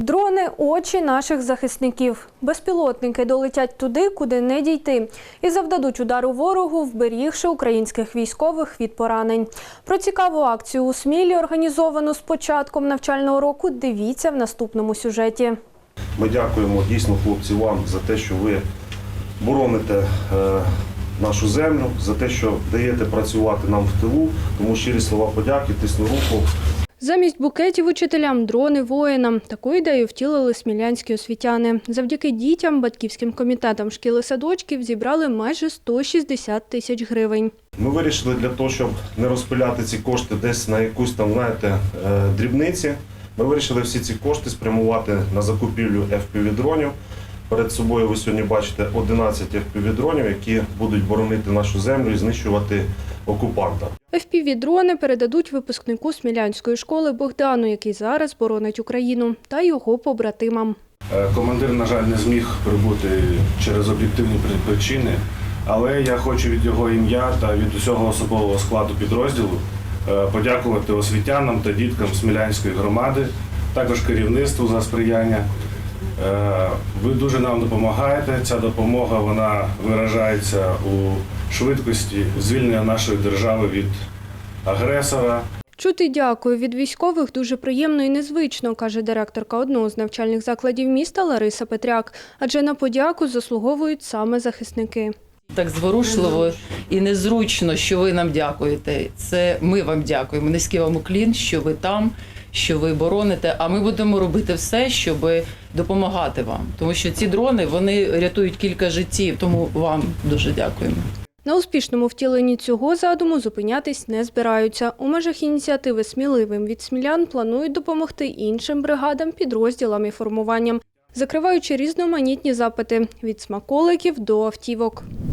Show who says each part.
Speaker 1: Дрони очі наших захисників. Безпілотники долетять туди, куди не дійти, і завдадуть удару ворогу, вберігши українських військових від поранень. Про цікаву акцію у Смілі, організовану з початком навчального року, дивіться в наступному сюжеті.
Speaker 2: Ми дякуємо дійсно хлопці вам за те, що ви бороните е, нашу землю, за те, що даєте працювати нам в тилу. Тому щирі слова подяки, тисну руку.
Speaker 1: Замість букетів учителям дрони воїнам. Таку ідею втілили смілянські освітяни. Завдяки дітям, батьківським комітетам шкіл і садочків зібрали майже 160 тисяч гривень.
Speaker 2: Ми вирішили для того, щоб не розпиляти ці кошти десь на якусь там, знаєте, е, дрібниці. Ми вирішили всі ці кошти спрямувати на закупівлю FPV-дронів. Перед собою ви сьогодні бачите 11 FPV-дронів, які будуть боронити нашу землю і знищувати окупанта.
Speaker 1: FPV-дрони передадуть випускнику Смілянської школи Богдану, який зараз боронить Україну, та його побратимам.
Speaker 3: Е, Командир, на жаль, не зміг прибути через об'єктивні причини, але я хочу від його ім'я та від усього особового складу підрозділу е, подякувати освітянам та діткам Смілянської громади, також керівництву за сприяння. Е, Ви дуже нам допомагаєте. Ця допомога вона виражається у швидкості звільнення нашої держави від агресора.
Speaker 1: Чути дякую від військових дуже приємно і незвично, каже директорка одного з навчальних закладів міста Лариса Петряк. Адже на подяку заслуговують саме захисники.
Speaker 4: Так зворушливо і незручно, що ви нам дякуєте. Це ми вам дякуємо. Низький вам уклін, що ви там, що ви бороните. А ми будемо робити все, щоб допомагати вам. Тому що ці дрони вони рятують кілька життів. Тому вам дуже дякуємо.
Speaker 1: На успішному втіленні цього задуму зупинятись не збираються. У межах ініціативи «Сміливим» від смілян планують допомогти іншим бригадам, підрозділам і формуванням, закриваючи різноманітні запити від смаколиків до автівок.